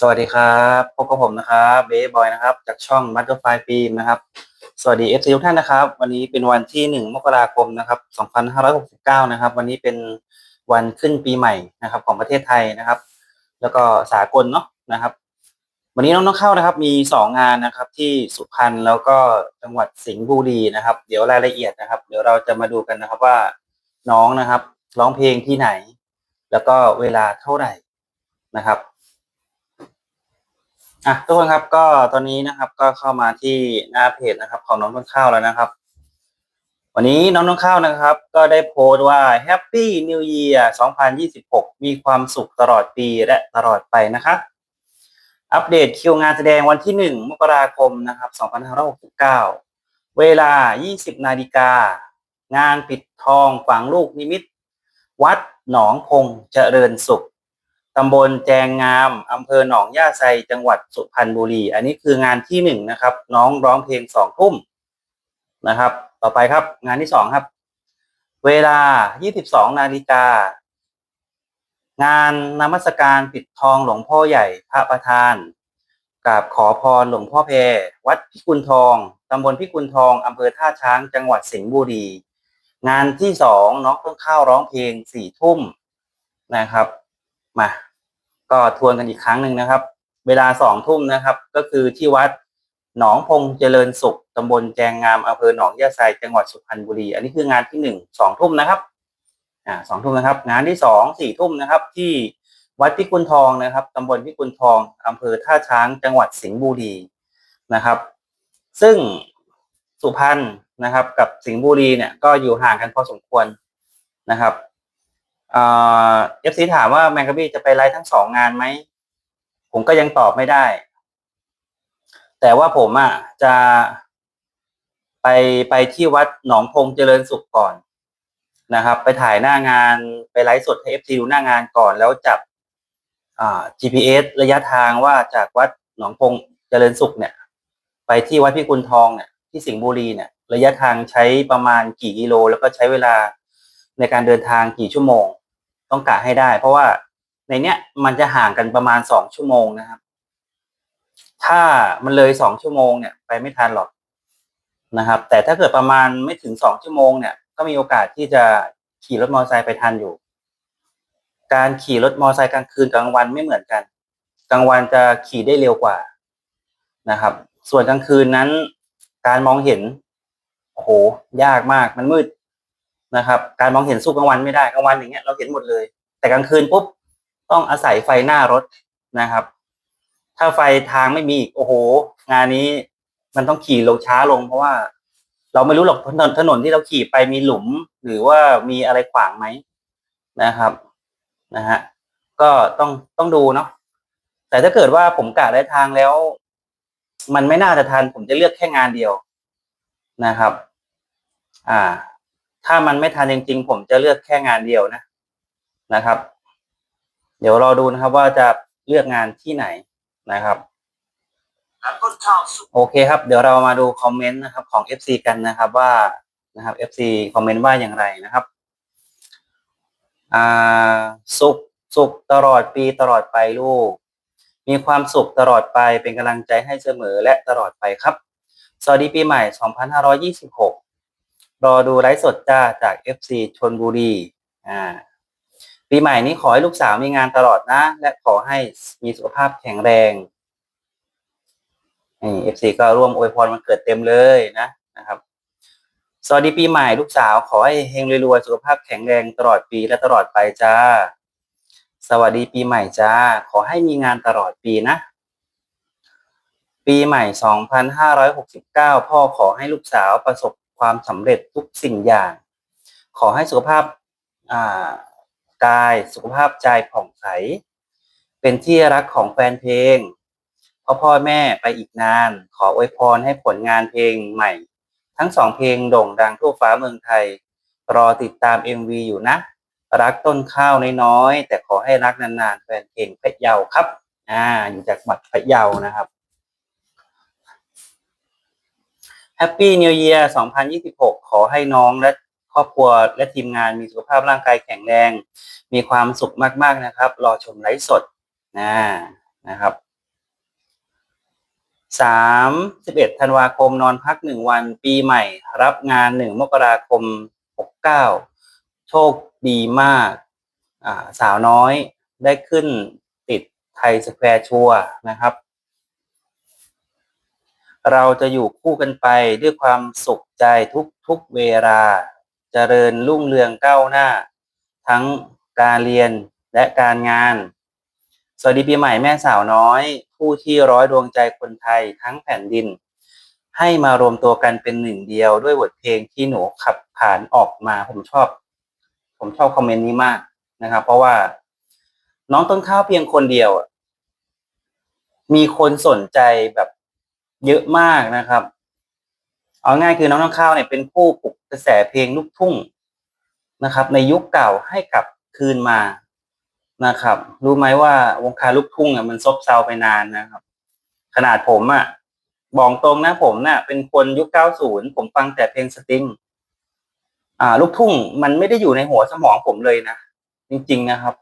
สวัสดีครับพบกับผมนะครับเบย์บอยนะครับ จากช่อง Butterfly Film นะครับ สวัสดี FC ทุกท่านนะครับ วันนี้เป็นวันที่1มกราคมนะครับ2569นห้าร้อยหกสิบเก้านะครับ วันนี้เป็นวันขึ้นปีใหม่นะครับ ของประเทศไทยนะครับ แล้วก็สากลเนาะนะครับ วันนี้น้องๆเข้านะครับ มี2งานนะครับที่สุพรรณแล้วก็จังหวัดสิงห์บุรีนะครับ เดี๋ยวรายละเอียดนะครับ เดี๋ยวเราจะมาดูกันนะครับว่าน้องนะครับ ร้องเพลงที่ไหน แล้วก็เวลาเท่าไหร่นะครับ อะทุกคนครับก็ตอนนี้นะครับก็เข้ามาที่หน้าเพจนะครับ ของน้องต้นข้าวแล้วนะครับ วันนี้น้องต้นข้าวนะครับ ก็ได้โพสต์ว่า Happy New Year 2026 มีความสุขตลอดปีและตลอดไปนะครับอัปเดตคิวงานแสดงวันที่ 1 มกราคมนะครับ2569 เวลา 20 นาฬิกา งานปิดทองฝังลูกนิมิต วัดหนองพงเจริญสุข ตำบลแจงงามอำเภอหนองย่าไซจังหวัดสุพรรณบุรี อันนี้คืองานที่หนึ่งนะครับ น้องร้องเพลงสองทุ่มนะครับ ต่อไปครับ งานที่สองครับ เวลา 22 นาฬิกา งานนมัสการปิดทองหลวงพ่อใหญ่พระประธานกราบขอพรหลวงพ่อเพรวัดพิกุลทองตำบลพิกุลทองอำเภอท่าช้างจังหวัดสิงห์บุรี งานที่สองน้องต้นข้าวร้องเพลงสี่ทุ่มนะครับ มา ก็ทวนกันอีกครั้งหนึ่งนะครับ เวลาสองทุ่มนะครับ ก็คือที่วัดหนองพงเจริญสุขตำบลแจงงามอำเภอหนองยาไซจังหวัดสุพรรณบุรี อันนี้คืองานที่หนึ่งสองทุ่มนะครับอ่าสองทุ่มนะครับ งานที่สองสี่ทุ่มนะครับ ที่วัดพิกุลทองนะครับตำบลพิกุลทองอำเภอท่าช้างจังหวัดสิงห์บุรีนะครับ ซึ่งสุพรรณนะครับ กับสิงห์บุรีเนี่ยก็อยู่ห่างกันพอสมควรนะครับ เอฟซีถามว่าแมงกะบี้จะไปไลฟ์ทั้งสองงานไหม ผมก็ยังตอบไม่ได้ แต่ว่าผมอะจะไปไปที่วัดหนองพงเจริญสุขก่อนนะครับ ไปถ่ายหน้างานไปไลฟ์สดให้เอฟซีดูหน้างานก่อนแล้วจับอ่า GPS ระยะทางว่าจากวัดหนองพงเจริญสุขเนี่ย ไปที่วัดพิกุลทองเนี่ยที่สิงห์บุรีเนี่ย ระยะทางใช้ประมาณกี่กิโล แล้วก็ใช้เวลาในการเดินทางกี่ชั่วโมง ต้องกะให้ได้ เพราะว่าในเนี้ยมันจะห่างกันประมาณสองชั่วโมงนะครับ ถ้ามันเลยสองชั่วโมงเนี่ยไปไม่ทันหรอกนะครับ แต่ถ้าเกิดประมาณไม่ถึงสองชั่วโมงเนี่ย ก็มีโอกาสที่จะขี่รถมอเตอร์ไซค์ไปทันอยู่ การขี่รถมอเตอร์ไซค์กลางคืนกลางวันไม่เหมือนกัน กลางวันจะขี่ได้เร็วกว่านะครับ ส่วนกลางคืนนั้น การมองเห็นโอ้โหยากมากมันมืด นะครับ การมองเห็นสู้กลางวันไม่ได้กลางวันอย่างเงี้ยเราเห็นหมดเลย แต่กลางคืนปุ๊บต้องอาศัยไฟหน้ารถนะครับ ถ้าไฟทางไม่มีโอ้โห งานนี้มันต้องขี่ลงช้าลง เพราะว่า เราไม่รู้หรอกถนนถนนที่เราขี่ไปมีหลุม หรือว่ามีอะไรขวางไหมนะครับนะฮะก็ต้องต้องดูเนาะแต่ถ้าเกิดว่าผมกะได้ทางแล้ว มันไม่น่าจะทันผมจะเลือกแค่งานเดียวนะครับ อ่า ถ้ามันไม่ทันจริง ๆ ผมจะเลือกแค่งานเดียวนะนะครับ เดี๋ยวรอดูนะครับว่าจะเลือกงานที่ไหนนะครับโอเคครับ เดี๋ยวเรามาดูคอมเมนต์นะครับของ FC กันนะครับว่านะครับ FC คอมเมนต์ว่าอย่างไรนะครับอ่าสุขสุขตลอดปีตลอดไปลูก มีความสุขตลอดไปเป็นกำลังใจให้เสมอและตลอดไปครับ สวัสดีปีใหม่ 2526 รอดูไลฟ์สดจ้าจาก FC ชนบุรี อ่า ปีใหม่นี้ขอให้ลูกสาวมีงานตลอดนะ และขอให้มีสุขภาพแข็งแรงนี่ FC ก็ร่วมอวยพรวันเกิดเต็มเลยนะนะครับสวัสดีปีใหม่ลูกสาวขอให้เฮงรวยๆสุขภาพแข็งแรงตลอดปีและตลอดไปจ้า สวัสดีปีใหม่จ้า ขอให้มีงานตลอดปีนะ ปีใหม่ 2569 พ่อขอให้ลูกสาวประสบ ความสำเร็จทุกสิ่งอย่าง ขอให้สุขภาพกายสุขภาพใจผ่องใส เป็นที่รักของแฟนเพลงพ่อพ่อแม่ไปอีกนาน ขออวยพรให้ผลงานเพลงใหม่ ทั้งสองเพลงโด่งดังทั่วฟ้าเมืองไทย รอติดตาม MV อยู่นะ รักต้นข้าวน้อยๆแต่ขอให้รักนานๆ แฟนเพลงพะเยาครับ อ่าอยู่จากบัดพะเยานะครับ Happy New Year 2026 ขอให้น้องและครอบครัวและทีมงานมีสุขภาพร่างกายแข็งแรง มีความสุขมาก ๆ นะครับ รอชมไลฟ์สดนะนะครับสามสิบเอ็ดธันวาคมนอนพักหนึ่งวันปีใหม่ รับงานหนึ่งมกราคมหกเก้าโชคดีมากอ่าสาวน้อยได้ขึ้นติดไทยสแควร์ชัวนะครับ เราจะอยู่คู่กันไปด้วยความสุขใจทุกทุกเวลาเจริญรุ่งเรืองก้าวหน้า ทั้งการเรียนและการงาน สวัสดีปีใหม่แม่สาวน้อย ผู้ที่ร้อยดวงใจคนไทยทั้งแผ่นดิน ให้มารวมตัวกันเป็นหนึ่งเดียวด้วยบทเพลงที่หนูขับผ่านออกมาผมชอบ ผมชอบคอมเมนต์นี้มากนะครับ เพราะว่า น้องต้นข้าวเพียงคนเดียวมีคนสนใจแบบ เยอะมากนะครับ เอาง่ายคือน้องต้นข้าวเนี่ยเป็นผู้ปลุกกระแสเพลงลูกทุ่งนะครับ ในยุคเก่าให้กลับคืนมานะครับ รู้ไหมว่าวงการลูกทุ่งอะมันซบเซาไปนานนะครับ ขนาดผมอะบอกตรงนะผมน่ะ เป็นคนยุค 90 ผมฟังแต่เพลงสตริงอ่า ลูกทุ่งมันไม่ได้อยู่ในหัวสมองผมเลยนะจริง ๆนะครับ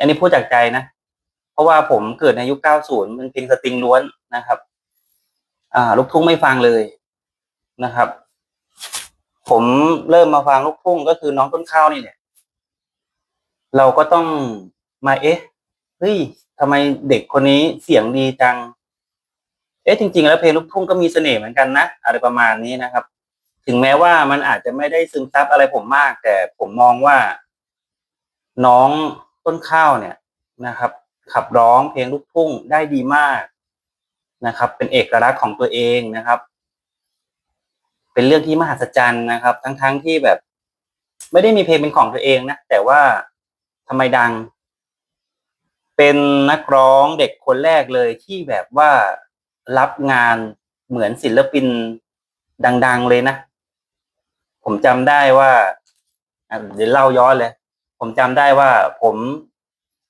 อันนี้พูดจากใจนะ เพราะว่าผมเกิดในยุค 90 มันเพลงสตริงล้วนนะครับ อ่าลูกทุ่งไม่ฟังเลยนะครับ ผมเริ่มมาฟังลูกทุ่งก็คือน้องต้นข้าวนี่แหละเราก็ต้องมาเอ๊ะเฮ้ยทำไมเด็กคนนี้เสียงดีจัง เอ๊ะจริง ๆ แล้วเพลงลูกทุ่งก็มีเสน่ห์เหมือนกันนะอะไรประมาณนี้นะครับ ถึงแม้ว่ามันอาจจะไม่ได้ซึมซับอะไรผมมาก แต่ผมมองว่า น้องต้นข้าวเนี่ยนะครับ ขับร้องเพลงลูกทุ่งได้ดีมาก นะครับ เป็นเอกลักษณ์ของตัวเองนะครับ เป็นเรื่องที่มหัศจรรย์นะครับ ทั้งๆทที่แบบ ไม่ได้มีเพลงเป็นของตัวเองนะแต่ว่าทำไมดัง เป็นนักร้องเด็กคนแรกเลยที่แบบว่ารับงานเหมือนศิลปินดัง ๆ เลยนะ ผมจำได้ว่าเดี๋ยวเล่าย้อนเลย ผมจำได้ว่าผม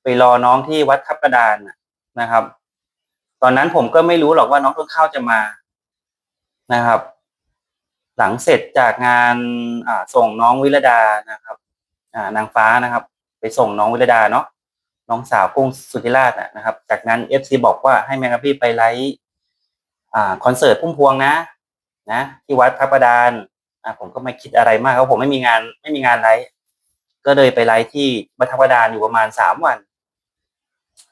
ไปรอน้องที่วัดทับกระดานนะครับ ตอนนั้นผมก็ไม่รู้หรอกว่าน้องต้นข้าวจะมานะครับ หลังเสร็จจากงานอ่าส่งน้องวิรดานะครับ อ่านางฟ้านะครับ ไปส่งน้องวิรดาเนาะน้องสาวกุ้งสุธิราชนะครับ จากนั้นเอฟซีบอกว่าให้แมงกะพี่ไปไลฟ์อ่าคอนเสิร์ตพุ่มพวงนะ นะที่วัดพระประดานอ่าผมก็ไม่คิดอะไรมากเพราะผมไม่มีงานไม่มีงานไลฟ์ก็เลยไปไลฟ์ที่วัดพระประดานอยู่ประมาณสามวัน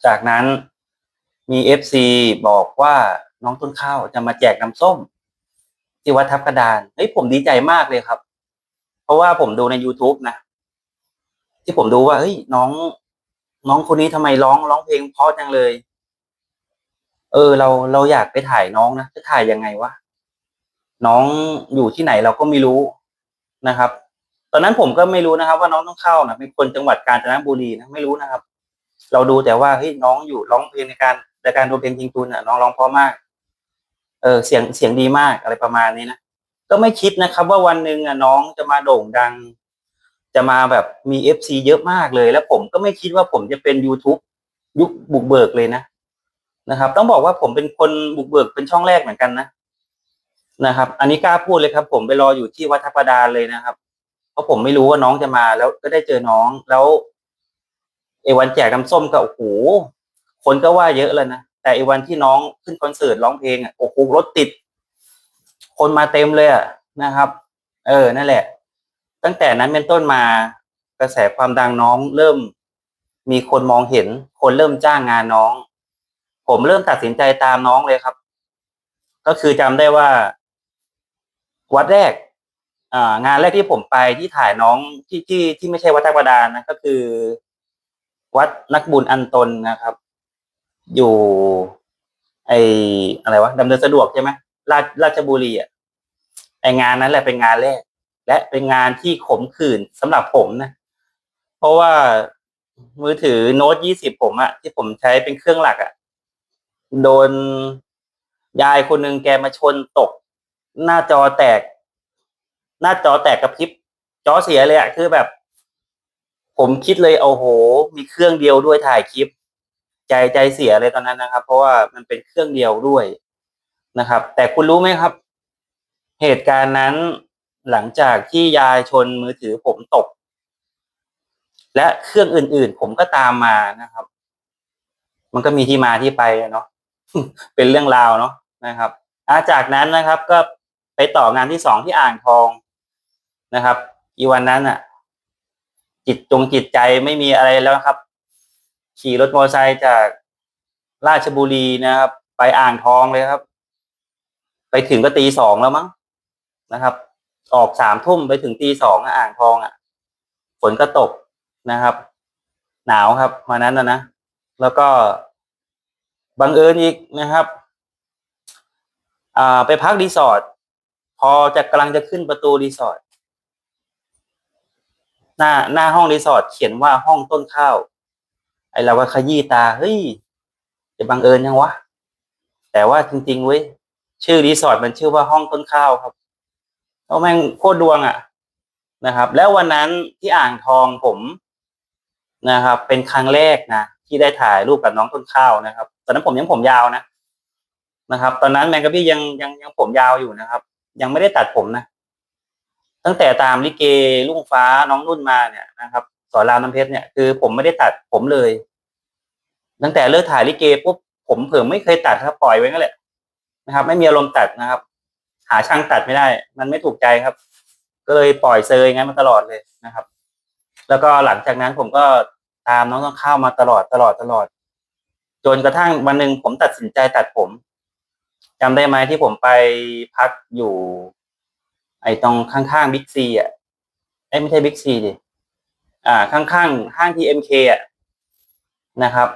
จากนั้น มีเอฟซีบอกว่าน้องต้นข้าวจะมาแจกน้ำส้ม ที่วัดทับกระดานเฮ้ยผมดีใจมากเลยครับ เพราะว่าผมดูใน youtube นะ ที่ผมดูว่าเฮ้ยน้อง น้องคนนี้ทำไมร้องร้องเพลงเพราะจังเลย เออ เราเราอยากไปถ่ายน้องนะจะถ่ายยังไงวะน้องอยู่ที่ไหนเราก็ไม่รู้นะครับ ตอนนั้นผมก็ไม่รู้นะครับ ว่าน้องต้องเข้านะเป็นคนจังหวัดกาญจนบุรีนะไม่รู้นะครับ เราดูแต่ว่าเฮ้ยน้องอยู่ร้องเพลงในการ ในการดูเพลงจริงตุนอะน้องร้องเพราะมาก เออเสียงเสียงดีมากอะไรประมาณนี้นะก็ไม่คิดนะครับ ว่าวันหนึ่งอะน้องจะมาโด่งดัง จะมาแบบมีเอฟซีเยอะมากเลย แล้วผมก็ไม่คิดว่าผมจะเป็น youtube ยุคบุกเบิกเลยนะนะครับ ต้องบอกว่าผมเป็นคนบุกเบิกเป็นช่องแรกเหมือนกันนะนะครับ อันนี้กล้าพูดเลยครับ ผมไปรออยู่ที่วัดทับประดาเลยนะครับ เพราะผมไม่รู้ว่าน้องจะมาแล้วก็ได้เจอน้องแล้วไอ้วันแจกน้ำส้มก็โอ้โห คนก็ว่าเยอะแล้วนะแต่ไอ้วันที่น้องขึ้นคอนเสิร์ตร้องเพลงอะโอ้โหรถติด คนมาเต็มเลยอะนะครับ เออนั่นแหละ ตั้งแต่นั้นเป็นต้นมากระแสความดังน้องเริ่ม มีคนมองเห็น คนเริ่มจ้างงานน้อง ผมเริ่มตัดสินใจตามน้องเลยครับ ก็คือจำได้ว่า วัดแรกงานแรกที่ผมไปที่ถ่ายน้องที่ที่ที่ไม่ใช่วัดทักประดานนะก็คือ วัดนักบุญอันตนนะครับ อยู่ ไออะไรวะดำเนินสะดวกใช่ไหมราชราชบุรีอะไองานนั้นแหละเป็นงานแรก และเป็นงานที่ขมขื่นสำหรับผมนะ เพราะว่ามือถือโน้ตยี่สิบผมอะที่ผมใช้เป็นเครื่องหลักอะโดนยายคนหนึ่งแกมาชนตก หน้าจอแตก หน้าจอแตกกระพริบจอเสียเลยอะคือแบบ ผมคิดเลยโอ้โห มีเครื่องเดียวด้วยถ่ายคลิป ใจใจเสียเลยตอนนั้นนะครับ เพราะว่ามันเป็นเครื่องเดียวด้วยนะครับ แต่คุณรู้ไหมครับ เหตุการณ์นั้นหลังจากที่ยายชนมือถือผมตก และเครื่องอื่น ๆ ผมก็ตามมานะครับ มันก็มีที่มาที่ไปเนาะเป็นเรื่องราวเนาะนะครับอาจากนั้นนะครับ ก็ไปต่องานที่สองที่อ่างทองนะครับ อีวันนั้นอะ จิตจงจิตใจไม่มีอะไรแล้วครับ ขี่รถมอเตอร์ไซค์จากราชบุรีนะครับ ไปอ่างทองเลยครับ ไปถึงก็ตีสองแล้วมั้งนะครับ ออกสามทุ่มไปถึงตีสองอ่างทองอะ ฝนก็ตกนะครับ หนาวครับวันนั้นนะนะแล้วก็บังเอิญอีกนะครับอ่าไปพักรีสอร์ทพอจะกำลังจะขึ้นประตูรีสอร์ทหน้าหน้าห้องรีสอร์ทเขียนว่าห้องต้นข้าว ไอเราก็ขยี้ตาเฮ้ยจะบังเอิญยังวะแต่ว่าจริงๆเว้ยชื่อรีสอร์ทมันชื่อว่าห้องต้นข้าวครับเอาแม่งโคตรดวงอะนะครับ แล้ววันนั้นที่อ่างทองผมนะครับ เป็นครั้งแรกนะที่ได้ถ่ายรูปกับน้องต้นข้าวนะครับ ตอนนั้นผมยังผมยาวนะนะครับ ตอนนั้นแมงกะพี่ยังยังยังผมยาวอยู่นะครับ ยังไม่ได้ตัดผมนะ ตั้งแต่ตามลิเกลุงฟ้าน้องนุ่นมาเนี่ยนะครับ สอนรามน้ำเพชรเนี่ยคือผมไม่ได้ตัดผมเลย ตั้งแต่เลิกถ่ายลิเกปุ๊บผมเพิ่งไม่เคยตัดครับปล่อยไว้ก็แหละนะครับ ไม่มีอารมณ์ตัดนะครับ หาช่างตัดไม่ได้ มันไม่ถูกใจครับ ก็เลยปล่อยเซยงั้นมาตลอดเลยนะครับ แล้วก็หลังจากนั้นผมก็ตามน้องต้องข้าวมาตลอดตลอดตลอด จนกระทั่งวันหนึ่งผมตัดสินใจตัดผมจำได้ไหมที่ผมไปพักอยู่ ไอ้ตรงข้างๆบิ๊กซีอะไอ้ไม่ใช่บิ๊กซีดิ อ่าข้างๆห้างทีเอ็มเคอะนะครับ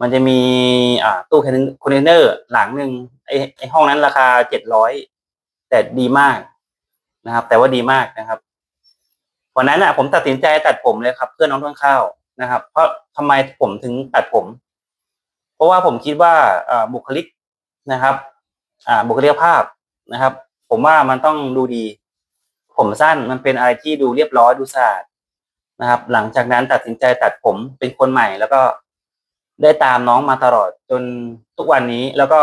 มันจะมีอ่าตู้คอนเทนเนอร์หลังหนึ่งไอไอห้องนั้นราคาเจ็ดร้อยแต่ดีมากนะครับ แต่ว่าดีมากนะครับวันนั้นอะผมตัดสินใจตัดผมเลยครับ เพื่อนน้องต้นข้าวนะครับ เพราะทำไมผมถึงตัดผม เพราะว่าผมคิดว่าอ่าบุคลิกนะครับ อ่าบุคลิกภาพนะครับ ผมว่ามันต้องดูดี ผมสั้นมันเป็นอะไรที่ดูเรียบร้อยดูสะอาด นะครับ หลังจากนั้นตัดสินใจตัดผมเป็นคนใหม่ แล้วก็ได้ตามน้องมาตลอดจนทุกวันนี้แล้วก็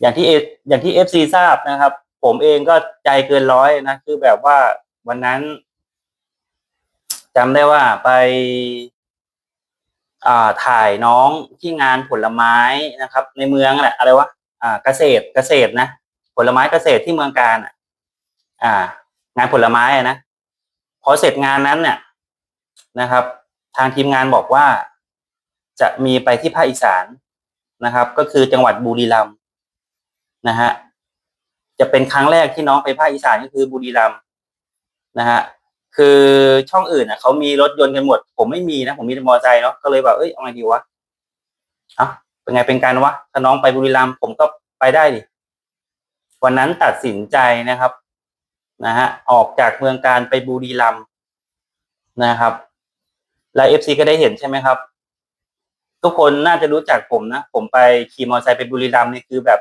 อย่างที่เออย่างที่เอฟซีทราบนะครับ ผมเองก็ใจเกินร้อยนะคือแบบว่าวันนั้นจำได้ว่าไปาถ่ายน้องที่งานผลไม้นะครับ ในเมืองแหละอะไรวะอ่า เกษตรเกษตรนะผลไม้เกษตรที่เมืองการอะ อ่า งานผลไม้นะ พอเสร็จงานนั้นเนี่ยนะครับ ทางทีมงานบอกว่าจะมีไปที่ภาคอีสานนะครับ ก็คือจังหวัดบุรีรัมย์นะฮะจะเป็นครั้งแรกที่น้องไปภาคอีสานก็คือบุรีรัมย์นะฮะคือช่องอื่นอะเขามีรถยนต์กันหมด ผมไม่มีนะผมมีมอเตอร์ไซค์เนาะก็เลยแบบเอ้ยเอาไงดีวะเอ้าเป็นไงเป็นการวะถ้าน้องไปบุรีรัมย์ผมก็ไปได้ดิวันนั้นตัดสินใจนะครับ นะฮะออกจากเมืองการไปบุรีรัมย์นะครับ แล้วเอฟซีก็ได้เห็นใช่ไหมครับ ทุกคนน่าจะรู้จักผมนะ ผมไปขี่มอเตอร์ไซค์ไปบุรีรัมย์นี่คือแบบ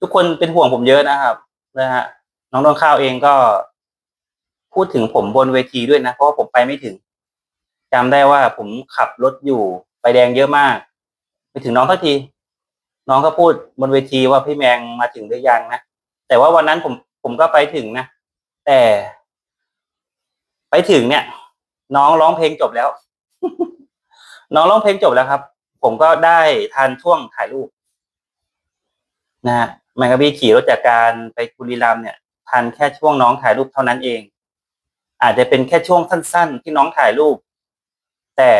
ทุกคนเป็นห่วงผมเยอะนะครับนะฮะน้องต้นข้าวเองก็พูดถึงผมบนเวทีด้วยนะ เพราะว่าผมไปไม่ถึงจำได้ว่าผมขับรถอยู่ไฟแดงเยอะมาก ไปถึงน้องทักที น้องก็พูดบนเวทีว่าพี่แมงมาถึงหรือยังนะแต่ว่าวันนั้นผม ผมก็ไปถึงนะ แต่ ไปถึงเนี่ย น้องร้องเพลงจบแล้ว น้องร้องเพลงจบแล้วครับ ผมก็ได้ทันช่วงถ่ายรูปนะฮะแมงกะบี้ขี่รถจากการไปบุรีรัมเนี่ยทันแค่ช่วงน้องถ่ายรูปเท่านั้นเอง อาจจะเป็นแค่ช่วงสั้น ๆ ที่น้องถ่ายรูป แต่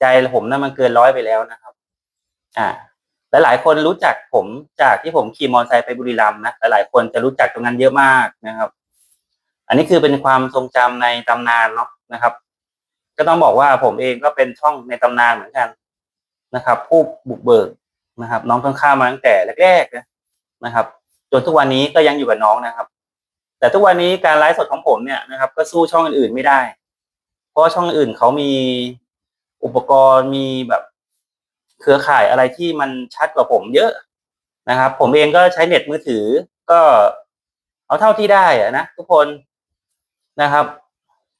ใจผมนั้นมันเกินร้อยไปแล้วนะครับ อ่า หลายคนรู้จักผมจากที่ผมขี่มอเตอร์ไซค์ไปบุรีรัมย์นะหลายๆคนจะรู้จักตรงนั้นเยอะมากนะครับ อันนี้คือเป็นความทรงจำในตำนานเนาะนะครับ ก็ต้องบอกว่าผมเองก็เป็นช่องในตำนานเหมือนกันนะครับ ผู้บุกเบิกนะครับ น้องต้นข้ามาตั้งแต่แรกๆนะครับจนทุกวันนี้ก็ยังอยู่กับน้องนะครับ แต่ทุกวันนี้การไลฟ์สดของผมเนี่ยนะครับ ก็สู้ช่องอื่นๆไม่ได้ เพราะช่องอื่นเขามีอุปกรณ์มีแบบ เครือข่ายอะไรที่มันชัดกว่าผมเยอะนะครับ ผมเองก็ใช้เน็ตมือถือ ก็เอาเท่าที่ได้อะนะทุกคนนะครับ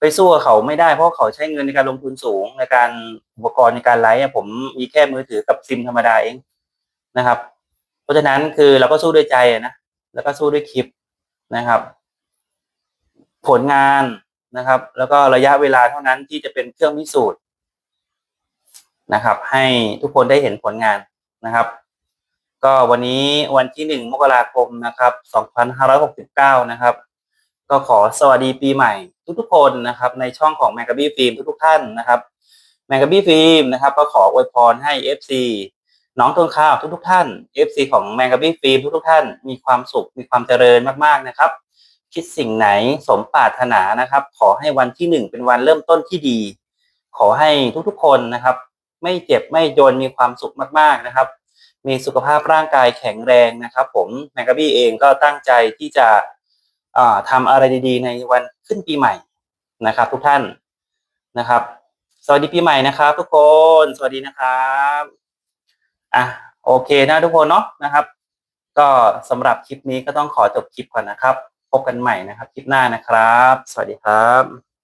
ไปสู้กับเขาไม่ได้เพราะเขาใช้เงินในการลงทุนสูงในการอุปกรณ์ในการไลฟ์ผมมีแค่มือถือกับซิมธรรมดาเองนะครับ เพราะฉะนั้นคือเราก็สู้ด้วยใจนะแล้วก็สู้ด้วยคลิปนะครับ ผลงานนะครับ แล้วก็ระยะเวลาเท่านั้นที่จะเป็นเครื่องพิสูจน์ นะครับ ให้ทุกคนได้เห็นผลงานนะครับ ก็วันนี้วันที่หนึ่งมกราคมนะครับสองพันห้าร้อยหกสิบเก้านะครับ ก็ขอสวัสดีปีใหม่ทุกๆคนนะครับ ในช่องของแมกกาบี้ฟิล์มทุกๆท่านนะครับแมกกาบี้ฟิล์มนะครับ ก็ขออวยพรให้ FC น้องต้นข้าวทุกๆท่าน FC ของแมกกาบี้ฟิล์มทุกๆท่าน มีความสุขมีความเจริญมากๆนะครับ คิดสิ่งไหนสมปรารถนานะครับ ขอให้วันที่หนึ่งเป็นวันเริ่มต้นที่ดี ขอให้ทุกๆคนนะครับ ไม่เจ็บไม่จนมีความสุขมากๆนะครับ มีสุขภาพร่างกายแข็งแรงนะครับ ผมแมกกาบี้เองก็ตั้งใจที่จะอ่าทำอะไรดีๆ ในวันขึ้นปีใหม่นะครับ ทุกท่านนะครับ สวัสดีปีใหม่นะครับ ทุกคนสวัสดีนะครับอะโอเคนะทุกคนเนาะนะครับ ก็สำหรับคลิปนี้ก็ต้องขอจบคลิปก่อนนะครับ พบกันใหม่นะครับ คลิปหน้านะครับ สวัสดีครับ